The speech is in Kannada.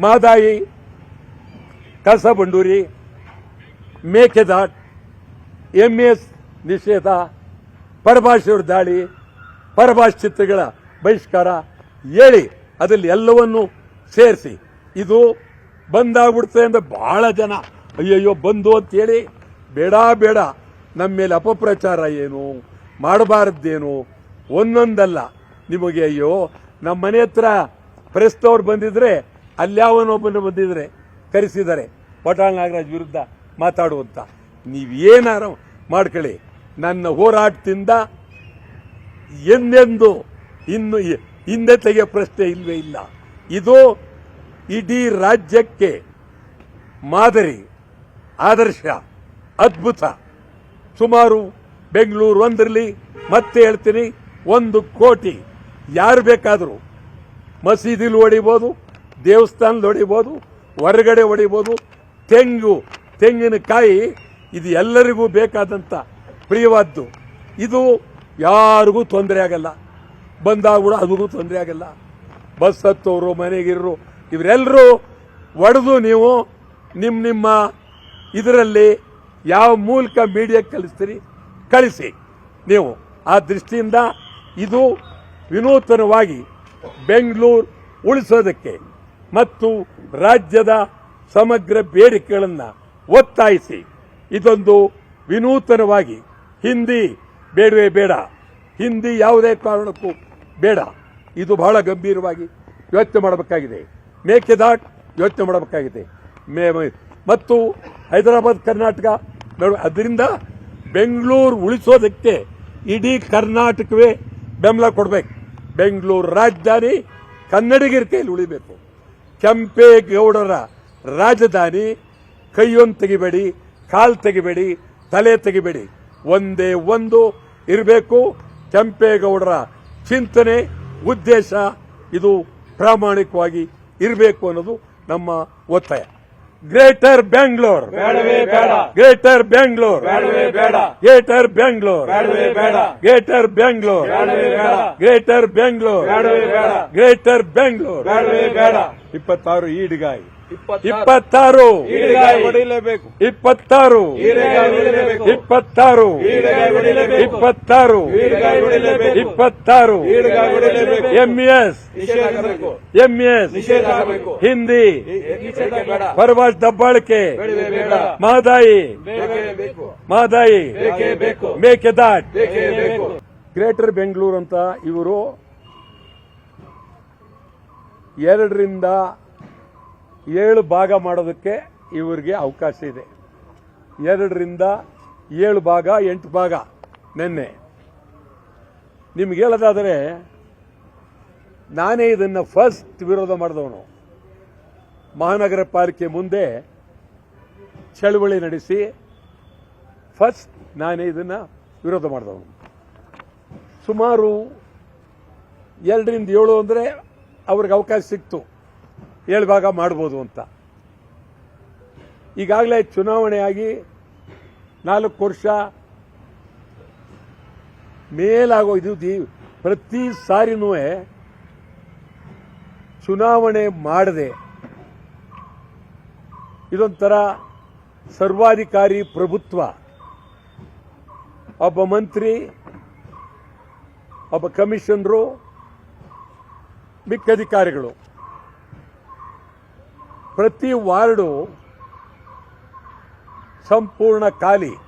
ಮಾದಾಯಿ ಕಸಬಂಡೂರಿ ಮೇಕೆದಾಟ್, ಎಂಎಸ್ ನಿಷೇಧ, ಪರಭಾಷೆಯವ್ರ ದಾಳಿ, ಪರಭಾಷೆ ಚಿತ್ರಗಳ ಬಹಿಷ್ಕಾರ, ಹೇಳಿ ಅದರಲ್ಲಿ ಎಲ್ಲವನ್ನು ಸೇರಿಸಿ. ಇದು ಬಂದಾಗ್ಬಿಡ್ತದೆ ಅಂತ ಬಹಳ ಜನ. ಅಯ್ಯಯ್ಯೋ, ಬಂದು ಅಂತೇಳಿ ಬೇಡ ಬೇಡ. ನಮ್ಮ ಮೇಲೆ ಅಪಪ್ರಚಾರ ಏನು? ಮಾಡಬಾರದ್ದೇನು ಒಂದೊಂದಲ್ಲ. ನಿಮಗೆ ಅಯ್ಯೋ, ನಮ್ಮ ಮನೆ ಹತ್ರ ಪ್ರೆಸ್ತವ್ರು ಬಂದಿದ್ರೆ ಅಲ್ಯಾವನೊಬ್ಬನು ಬಂದಿದ್ದರೆ ಕರೆಸಿದ್ದಾರೆ. ಪಟಾಳ ನಾಗರಾಜ್ ವಿರುದ್ಧ ಮಾತಾಡುವಂತ. ನೀವೇನಾರ ಮಾಡ್ಕೊಳ್ಳಿ. ನನ್ನ ಹೋರಾಟದಿಂದ ಎಂದೆಂದು ಇನ್ನು ಹಿಂದೆ ತೆಗೆಯೋ ಪ್ರಶ್ನೆ ಇಲ್ವೇ ಇಲ್ಲ. ಇದು ಇಡೀ ರಾಜ್ಯಕ್ಕೆ ಮಾದರಿ, ಆದರ್ಶ, ಅದ್ಭುತ. ಸುಮಾರು ಬೆಂಗಳೂರು ಒಂದರಲ್ಲಿ ಮತ್ತೆ ಹೇಳ್ತೀನಿ, ಒಂದು ಕೋಟಿ. ಯಾರು ಬೇಕಾದರೂ ಮಸೀದಿಲಿ ಹೊಡಿಬೋದು ದೇವಸ್ಥಾನದಲ್ಲಿ ಹೊಡಿಬೋದು, ಹೊರಗಡೆ ಹೊಡಿಬೋದು, ತೆಂಗು ತೆಂಗಿನಕಾಯಿ ಇದು ಎಲ್ಲರಿಗೂ ಬೇಕಾದಂಥ ಪ್ರಿಯವಾದ್ದು. ಇದು ಯಾರಿಗೂ ತೊಂದರೆ ಆಗಲ್ಲ. ಬಂದಾಗ ಕೂಡ ಅದಕ್ಕೂ ತೊಂದರೆ ಆಗಲ್ಲ. ಬಸ್ ಹತ್ತೋರು, ಮನೆಗಿರೋರು ಇವರೆಲ್ಲರೂ ಒಡೆದು ನೀವು ನಿಮ್ಮ ನಿಮ್ಮ ಇದರಲ್ಲಿ ಯಾವ ಮೂಲಕ ಮೀಡಿಯಾಕ್ಕೆ ಕಳಿಸ್ತೀರಿ, ಕಳಿಸಿ ನೀವು. ಆ ದೃಷ್ಟಿಯಿಂದ ಇದು ವಿನೂತನವಾಗಿ ಬೆಂಗಳೂರು ಉಳಿಸೋದಕ್ಕೆ ಮತ್ತು ರಾಜ್ಯದ ಸಮಗ್ರ ಬೇಡಿಕೆಗಳನ್ನು ಒತ್ತಾಯಿಸಿ. ಇದೊಂದು ವಿನೂತನವಾಗಿ ಹಿಂದಿ ಬೇಡವೇ ಬೇಡ. ಹಿಂದಿ ಯಾವುದೇ ಕಾರಣಕ್ಕೂ ಬೇಡ. ಇದು ಬಹಳ ಗಂಭೀರವಾಗಿ ಯೋಚನೆ ಮಾಡಬೇಕಾಗಿದೆ. ಮೇಕೆದಾಟ್ ಯೋಚನೆ ಮಾಡಬೇಕಾಗಿದೆ. ಮತ್ತು ಹೈದರಾಬಾದ್, ಕರ್ನಾಟಕ ಅದರಿಂದ ಬೆಂಗಳೂರು ಉಳಿಸೋದಕ್ಕೆ ಇಡೀ ಕರ್ನಾಟಕವೇ ಬೆಂಬಲ ಕೊಡಬೇಕು. ಬೆಂಗಳೂರು ರಾಜಧಾನಿ ಕನ್ನಡಿಗರ ಕೈಯಲ್ಲಿ ಉಳಿಬೇಕು. ಕೆಂಪೇಗೌಡರ ರಾಜಧಾನಿ ಕೈಯೊಂದು ತೆಗಿಬೇಡಿ ಕಾಲು ತೆಗಿಬೇಡಿ ತಲೆ ತೆಗಿಬೇಡಿ. ಒಂದೇ ಒಂದು ಇರಬೇಕು. ಕೆಂಪೇಗೌಡರ ಚಿಂತನೆ ಉದ್ದೇಶ ಇದು ಪ್ರಾಮಾಣಿಕವಾಗಿ ಇರಬೇಕು ಅನ್ನೋದು ನಮ್ಮ ಒತ್ತಾಯ. Greater Bangalore. Greater Bangalore. Greater Bangalore. Greater Bangalore. Greater Bangalore. Greater Bangalore. ಇಪ್ಪತ್ತಾರು ಈಡ್ಗಾಯಿ. ಇಪ್ಪತ್ತಾರು. ಹೊಡಿಲೇಬೇಕು ಇಪ್ಪತ್ತಾರು. ಇಪ್ಪತ್ತಾರು. ಇಪ್ಪತ್ತಾರು. ಇಪ್ಪತ್ತಾರು. ಎಂಇಎಸ್. ಎಂಇಎಸ್. ಹಿಂದಿ. ಪರಭಾಷ್ ದಬ್ಬಾಳಿಕೆ. ಬೇಕೇ ಬೇಕು. ಮೇಕೆದಾಟ್. ಗ್ರೇಟರ್ ಬೆಂಗಳೂರು ಅಂತ ಇವರು ಎರಡರಿಂದ ಏಳು ಭಾಗ ಮಾಡೋದಕ್ಕೆ ಇವರಿಗೆ ಅವಕಾಶ ಇದೆ. ಎರಡರಿಂದ ಏಳು ಭಾಗ, ಎಂಟು ಭಾಗ ನಿನ್ನೆ. ನಿಮ್ಗೆ ಹೇಳೋದಾದರೆ, ನಾನೇ ಇದನ್ನು ಫಸ್ಟ್ ವಿರೋಧ ಮಾಡಿದವನು. ಮಹಾನಗರ ಪಾಲಿಕೆ ಮುಂದೆ ಚಳವಳಿ ನಡೆಸಿ ಫಸ್ಟ್ ನಾನೇ ಇದನ್ನು ವಿರೋಧ ಮಾಡಿದವನು. ಸುಮಾರು ಎರಡರಿಂದ ಏಳು ಅಂದರೆ ಅವ್ರಿಗೆ ಅವಕಾಶ ಸಿಕ್ತು. ಏಳು ಭಾಗ ಮಾಡ್ಬೋದು ಅಂತ. ಈಗಾಗಲೇ ಚುನಾವಣೆಯಾಗಿ ನಾಲ್ಕು ವರ್ಷ ಮೇಲಾಗೋ ಇದು ಪ್ರತಿ ಸಾರಿನೂ ಚುನಾವಣೆ ಮಾಡದೆ ಇದೊಂಥರ ಸರ್ವಾಧಿಕಾರಿ ಪ್ರಭುತ್ವ. ಒಬ್ಬ ಮಂತ್ರಿ, ಒಬ್ಬ ಕಮಿಷನರು ಮಿಕ್ಕ ಅಧಿಕಾರಿಗಳು. ಪ್ರತಿ ವಾರ್ಡು ಸಂಪೂರ್ಣ ಖಾಲಿ.